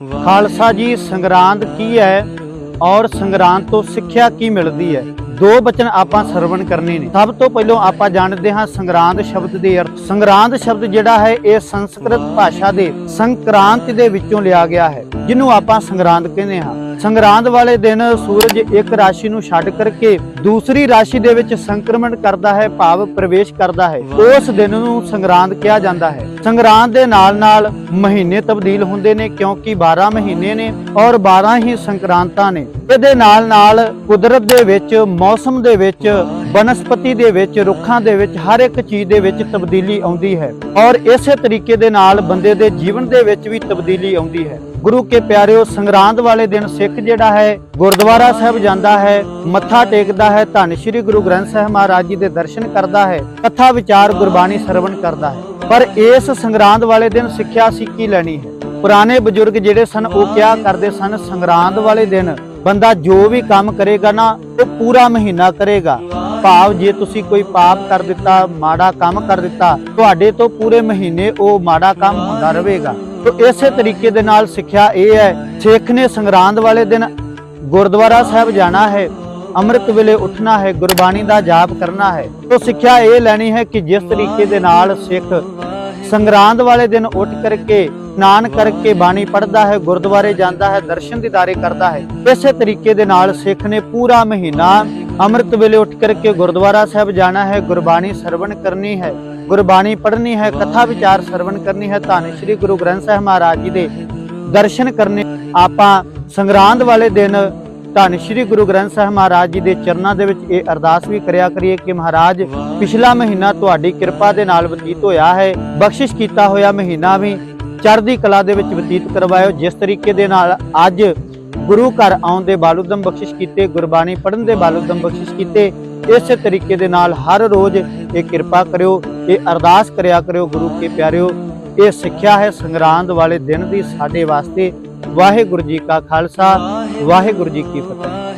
ਖਾਲਸਾ ਜੀ, ਸੰਗਰਾਂਦ ਕੀ ਹੈ ਔਰ ਸੰਗਰਾਂਦ ਤੋਂ ਸਿੱਖਿਆ ਕੀ ਮਿਲਦੀ ਹੈ? ਦੋ ਬਚਨ ਆਪਾਂ ਸਰਵਣ ਕਰਨੇ ਨੇ। ਸਭ ਤੋਂ ਪਹਿਲਾਂ ਆਪਾਂ ਜਾਣਦੇ ਹਾਂ ਸੰਗਰਾਂਦ ਸ਼ਬਦ ਦੇ ਅਰਥ। ਸੰਗਰਾਂਦ ਸ਼ਬਦ ਜਿਹੜਾ ਹੈ, ਇਹ ਸੰਸਕ੍ਰਿਤ ਭਾਸ਼ਾ ਦੇ ਸੰਕ੍ਰਾਂਤ ਦੇ ਵਿੱਚੋਂ ਲਿਆ ਗਿਆ ਹੈ, ਜਿਹਨੂੰ ਆਪਾਂ ਸੰਗਰਾਂਦ ਕਹਿੰਦੇ ਹਾਂ। ਸੰਗਰਾਂਦ ਵਾਲੇ ਦਿਨ ਸੂਰਜ ਇੱਕ ਰਾਸ਼ੀ ਨੂੰ ਛੱਡ ਕਰਕੇ ਦੂਸਰੀ ਰਾਸ਼ੀ ਦੇ ਵਿੱਚ ਸੰਕਰਮਣ ਕਰਦਾ ਹੈ, ਭਾਵ ਪ੍ਰਵੇਸ਼ ਕਰਦਾ ਹੈ। ਉਸ ਦਿਨ ਨੂੰ ਸੰਗਰਾਂਦ ਕਿਹਾ ਜਾਂਦਾ ਹੈ। ਸੰਗਰਾਂਦ ਦੇ ਨਾਲ ਨਾਲ ਮਹੀਨੇ ਤਬਦੀਲ ਹੁੰਦੇ ਨੇ ਕਿਉਂਕਿ 12 ਮਹੀਨੇ ਨੇ ਔਰ 12 ਹੀ ਸੰਕਰਾਂਤਾਂ ਨੇ। ਇਹਦੇ ਨਾਲ ਨਾਲ ਕੁਦਰਤ ਦੇ ਵਿੱਚ, ਮੌਸਮ ਦੇ ਵਿੱਚ, ਬਨਸਪਤੀ ਦੇ ਵਿੱਚ, ਰੁੱਖਾਂ ਦੇ ਵਿੱਚ, ਹਰ ਇੱਕ ਚੀਜ਼ ਦੇ ਵਿੱਚ ਤਬਦੀਲੀ ਆਉਂਦੀ ਹੈ। ਔਰ ਇਸੇ ਤਰੀਕੇ ਦੇ ਨਾਲ ਬੰਦੇ ਦੇ ਜੀਵਨ ਦੇ ਵਿੱਚ ਵੀ ਤਬਦੀਲੀ ਆਉਂਦੀ ਹੈ। ਗੁਰੂ ਕੇ ਪਿਆਰਿਓ, ਸੰਗਰਾਂਦ ਵਾਲੇ ਦਿਨ ਸਿੱਖ ਜਿਹੜਾ ਹੈ, ਗੁਰਦੁਆਰਾ ਸਾਹਿਬ ਜਾਂਦਾ ਹੈ, ਮੱਥਾ ਟੇਕਦਾ ਹੈ, ਧੰਨ ਸ਼੍ਰੀ ਗੁਰੂ ਗ੍ਰੰਥ ਸਾਹਿਬ ਮਹਾਰਾਜ ਜੀ ਦੇ ਦਰਸ਼ਨ ਕਰਦਾ ਹੈ, ਕਥਾ ਵਿਚਾਰ, ਗੁਰਬਾਣੀ ਸਰਵਣ ਕਰਦਾ ਹੈ। ਪਰ ਇਸ ਸੰਗਰਾਂਦ ਵਾਲੇ ਦਿਨ ਸਿੱਖਿਆ ਅਸੀਂ ਕੀ ਲੈਣੀ ਹੈ। ਪੁਰਾਣੇ ਬਜ਼ੁਰਗ ਜਿਹੜੇ ਸਨ, ਉਹ ਕਿਹਾ ਕਰਦੇ ਸਨ? ਸੰਗਰਾਂਦ ਵਾਲੇ ਦਿਨ ਬੰਦਾ ਜੋ ਵੀ ਕੰਮ ਕਰੇਗਾ ਨਾ, ਉਹ ਪੂਰਾ ਮਹੀਨਾ ਕਰੇਗਾ। ਭਾਵ ਜੇ ਤੁਸੀਂ ਕੋਈ ਪਾਪ ਕਰ ਦਿੱਤਾ, ਮਾੜਾ ਕੰਮ ਕਰ ਦਿੱਤਾ, ਤੁਹਾਡੇ ਤੋਂ ਪੂਰੇ ਮਹੀਨੇ ਉਹ ਮਾੜਾ ਕੰਮ ਹੁੰਦਾ ਰਹੇਗਾ। ਤੋ ਇਸੇ ਤਰੀਕੇ ਦੇ ਨਾਲ ਸਿੱਖਿਆ ਇਹ ਹੈ, ਸਿੱਖ ਨੇ ਸੰਗਰਾਂਦ ਵਾਲੇ ਦਿਨ ਗੁਰਦੁਆਰਾ ਸਾਹਿਬ ਜਾਣਾ ਹੈ, ਅੰਮ੍ਰਿਤ ਵੇਲੇ ਉੱਠਣਾ ਹੈ, ਗੁਰਬਾਣੀ ਦਾ ਜਾਪ ਕਰਨਾ ਹੈ। ਤੋ ਸਿੱਖਿਆ ਇਹ ਲੈਣੀ ਹੈ ਕਿ ਜਿਸ ਤਰੀਕੇ ਦੇ ਨਾਲ ਸਿੱਖ ਸੰਗਰਾਂਦ ਵਾਲੇ ਦਿਨ ਉੱਠ ਕਰਕੇ ਇਸ਼ਨਾਨ ਕਰਕੇ ਬਾਣੀ ਪੜਦਾ ਹੈ, ਗੁਰਦੁਆਰੇ ਜਾਂਦਾ ਹੈ, ਦਰਸ਼ਨ ਦੀਦਾਰੇ ਕਰਦਾ ਹੈ। ਇਸੇ ਤਰੀਕੇ ਦੇ ਨਾਲ ਸਿੱਖ ਨੇ ਪੂਰਾ ਮਹੀਨਾ ਅੰਮ੍ਰਿਤ ਵੇਲੇ ਉੱਠ ਕਰਕੇ ਗੁਰਦੁਆਰਾ ਸਾਹਿਬ ਜਾਣਾ ਹੈ, ਗੁਰਬਾਣੀ ਸਰਵਣ ਕਰਨੀ ਹੈ। ਗੁਰਬਾਣੀ ਪੜ੍ਹਨੀ ਹੈ, ਕਥਾ ਵਿਚਾਰ ਸਰਵਣ ਕਰਨੀ ਹੈ, ਧੰਨ ਸ਼੍ਰੀ ਗੁਰੂ ਗ੍ਰੰਥ ਸਾਹਿਬ ਮਹਾਰਾਜ ਜੀ ਦੇ ਦਰਸ਼ਨ ਕਰਨੇ। ਆਪਾਂ ਸੰਗਰਾਂਦ ਵਾਲੇ ਦਿਨ ਧੰਨ ਸ਼੍ਰੀ ਗੁਰੂ ਗ੍ਰੰਥ ਸਾਹਿਬ ਮਹਾਰਾਜ ਜੀ ਦੇ ਚਰਨਾਂ ਦੇ ਵਿੱਚ ਇਹ ਅਰਦਾਸ ਵੀ ਕਰਿਆ ਕਰੀਏ ਕਿ ਮਹਾਰਾਜ, ਪਿਛਲਾ ਮਹੀਨਾ ਤੁਹਾਡੀ ਕਿਰਪਾ ਦੇ ਨਾਲ ਬਤੀਤ ਹੋਇਆ ਹੈ, ਬਖਸ਼ਿਸ਼ ਕੀਤਾ ਹੋਇਆ ਮਹੀਨਾ ਵੀ ਚੜ੍ਹਦੀ ਕਲਾ ਦੇ ਵਿੱਚ ਬਤੀਤ ਕਰਵਾਇਓ। ਜਿਸ ਤਰੀਕੇ ਦੇ ਨਾਲ ਅੱਜ ਗੁਰੂ ਘਰ ਆਉਣ ਦੇ ਬਾਲੂਦਮ ਬਖਸ਼ਿਸ਼ ਕੀਤੇ, ਗੁਰਬਾਣੀ ਪੜ੍ਹਨ ਦੇ ਬਾਲੂਦਮ ਬਖਸ਼ਿਸ਼ ਕੀਤੇ, ਇਸੇ ਤਰੀਕੇ ਦੇ ਨਾਲ ਹਰ ਰੋਜ਼ ਇਹ ਕਿਰਪਾ ਕਰਿਓ, ਇਹ ਅਰਦਾਸ ਕਰਿਆ ਕਰਿਓ ਗੁਰੂ ਕੇ ਪਿਆਰਿਓ। ਇਹ ਸਿੱਖਿਆ ਹੈ ਸੰਗਰਾਂਦ ਵਾਲੇ ਦਿਨ ਦੀ ਸਾਡੇ ਵਾਸਤੇ। ਵਾਹਿਗੁਰੂ ਜੀ ਕਾ ਖਾਲਸਾ, ਵਾਹਿਗੁਰੂ ਜੀ ਕੀ ਫਤਿਹ।